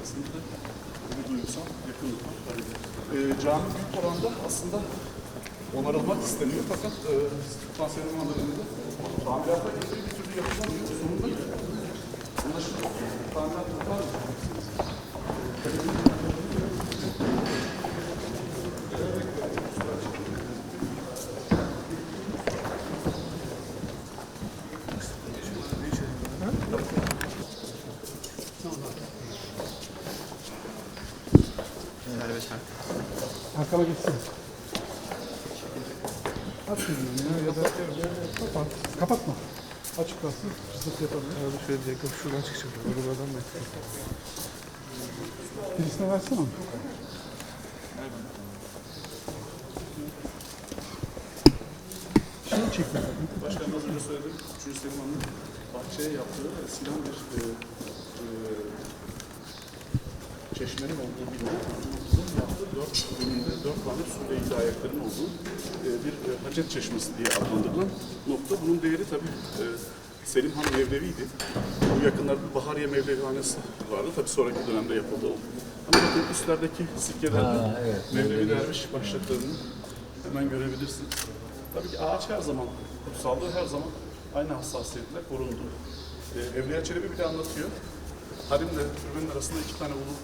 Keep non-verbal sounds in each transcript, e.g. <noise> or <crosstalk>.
kesinlikle bir duygusal yakınlık. Ee, cami büyük oranda aslında onarılmak isteniyor fakat e, Sultan Selim döneminde bir türlü yapılamıyor. Sonunda anlaşılıyor. Tamirat yapar mı? Arkama gitsin. Aç şunu ya ya da kapat. Kapatma. Açık kalsın. Fırsat yapalım. Abi şöyle bir dakika şuradan çıkacak. Arabadan da. Birisine versene. Şey çek bakalım. Başkanım az önce söyledim. Üçüncü Selim Han'ın bahçeye yaptığı eskiden bir e, e, çeşmenin olduğu bir yer. Yaptığı dört bölümde dört tane su ve ilgili ayakların olduğu e, bir e, hacet çeşmesi diye adlandırılan nokta. Bunun değeri tabii e, Selim Han Mevlevi'ydi. Bu yakınlarda Bahariye Mevlevihanesi vardı. Tabii sonraki dönemde yapıldı o. Ama bakın üstlerdeki sikkelerde Mevlevi derviş başlıklarını hemen görebilirsiniz. Tabii ki ağaç her zaman, kutsallığı her zaman aynı hassasiyetle korundu. Ee, Evliya Çelebi bile anlatıyor. Harimle türbenin arasında iki tane ulu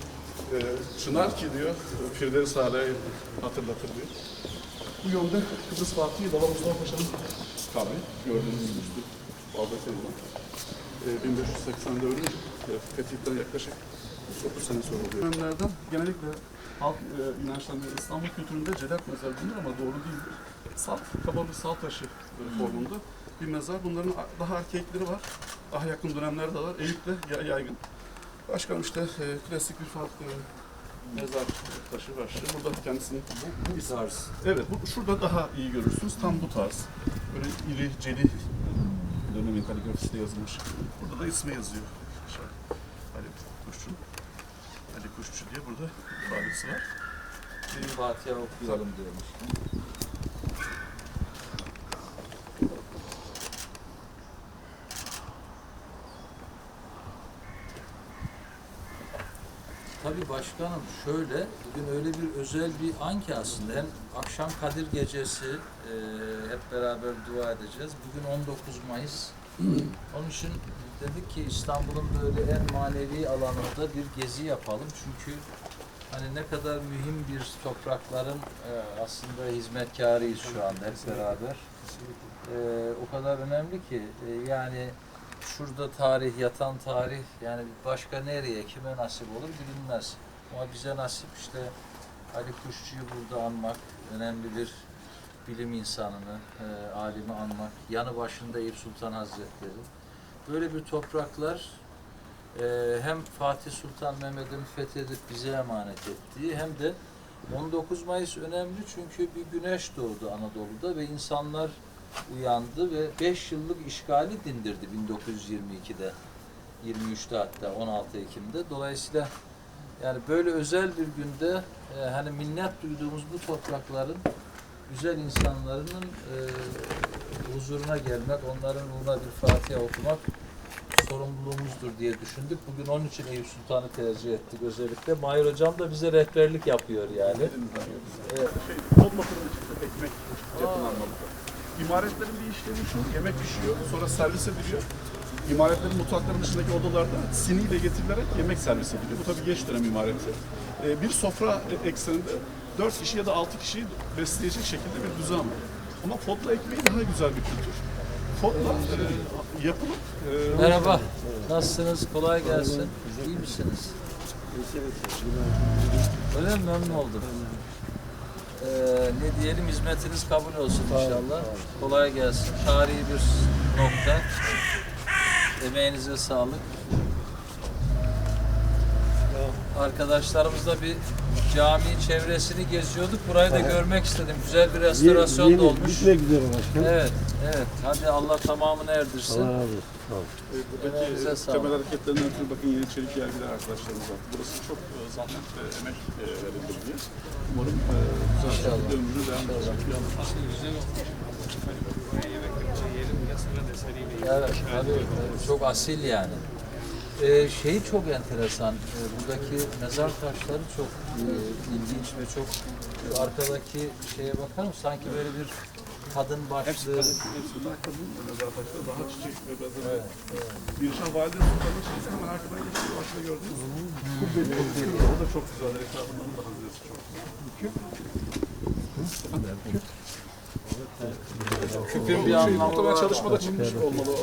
e, çınar ki diyor, Firdevs Hale'yi hatırlatır diyor. Bu yönde Kıbrıs Fatih Baba Mustafa Paşa'nın kabri gördüğünüz üstü. Babet Eyüp'ün. E, 1580'de ölünce e, fetihten yaklaşık 30 sene sonra oluyor. Dönemlerden genellikle halk e, inançlarında İstanbul kültüründe cedat mezarı denir ama doğru değildir. Salt, kaba bir salt taşı e, formunda bir mezar. Bunların daha erkekleri var. Daha yakın dönemlerde var. Eyüp'te ya- yaygın. Başkanım işte e, klasik bir farklı mezar taşı var. İşte burada kendisinin bu, bu tarz. Evet, bu, şurada daha iyi görürsünüz. Tam bu tarz. Böyle iri, celi dönemin kaligrafisiyle yazılmış. Burada da ismi yazıyor. Ali Kuşçu. Ali Kuşçu diye burada ifadesi var. Fatiha okuyalım diyormuş. Tabii başkanım şöyle, bugün öyle bir özel bir an ki aslında hem akşam Kadir Gecesi e, hep beraber dua edeceğiz. Bugün 19 Mayıs. <clears throat> Onun için dedik ki İstanbul'un böyle en manevi alanında bir gezi yapalım. Çünkü hani ne kadar mühim bir toprakların e, aslında hizmetkarıyız şu anda hep beraber. E, o kadar önemli ki e, yani şurada tarih, yatan tarih yani başka nereye, kime nasip olur bilinmez. Ama bize nasip işte Ali Kuşçu'yu burada anmak, önemli bir bilim insanını, e, alimi anmak, yanı başında Eyüp Sultan Hazretleri. Böyle bir topraklar e, hem Fatih Sultan Mehmet'in fethedip bize emanet ettiği hem de 19 Mayıs önemli çünkü bir güneş doğdu Anadolu'da ve insanlar uyandı ve 5 yıllık işgali dindirdi 1922'de. 23'te hatta 16 Ekim'de. Dolayısıyla yani böyle özel bir günde e, hani minnet duyduğumuz bu toprakların güzel insanların e, huzuruna gelmek, onların ruhuna bir Fatiha okumak sorumluluğumuzdur diye düşündük. Bugün onun için Eyüp Sultan'ı tercih ettik özellikle. Mahir Hocam da bize rehberlik yapıyor yani. Evet. şey, fırını çıktı, ekmek yapılanmalı. İmaretlerin bir işlemi şu, yemek pişiyor, sonra servis ediliyor. İmaretlerin mutfakların dışındaki odalarda siniyle getirilerek yemek servis ediliyor. Bu tabii geç dönem imareti. Ee, bir sofra ekseninde dört kişi ya da altı kişiyi besleyecek şekilde bir düzen var. Ama fotla ekmeği daha güzel bir kültür. Fotla e, yapılıp e, Merhaba. Nasılsınız? Kolay gelsin. İyi misiniz? Öyle mi? Memnun oldum. Ee, ne diyelim hizmetiniz kabul olsun inşallah. Kolay gelsin. Tarihi bir nokta. Emeğinize sağlık. Arkadaşlarımızla bir cami çevresini geziyorduk. Burayı da görmek istedim. Güzel bir restorasyon da olmuş. Bitmek üzere başkanım. Evet, evet. Hadi Allah tamamını erdirsin. Allah razı olsun. Sağ olun. E, buradaki e, sağlık. temel hareketlerinden ötürü bakın yeni çelik yergiler arkadaşlarımız var. Burası çok e, zahmet ve emek e, verildi diye. Umarım e, güzel bir ömrünü devam edecek bir alan. Evet, tabii. Çok asil yani. Ee, şey çok enteresan. Ee, buradaki mezar taşları çok e, ilginç ve çok şu arkadaki şeye bakar mısın? Sanki böyle bir kadın başlığı. Hepsi daha kadın mezar taşları, daha çiçek ve benzeri. Birşah Valide Sultan'ın şeysi hemen arkadan geçiyor. Başta gördünüz mü? Kubbeli. O da çok güzel. Etrafından da hazırlısı çok Küpün bir anlamı Muhtemelen var. çalışmada çıkmış olmalı.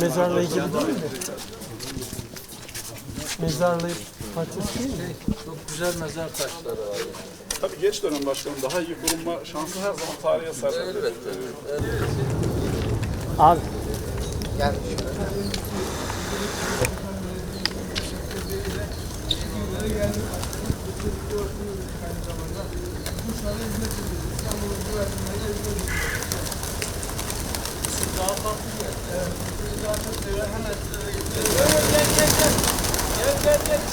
Mezarla ilgili değil mi? Mezarla parçası değil mi? Çok güzel mezar taşları var. yani. Tabii geç dönem başkanım daha iyi korunma şansı her zaman tarihe eser. Elbette. elbette.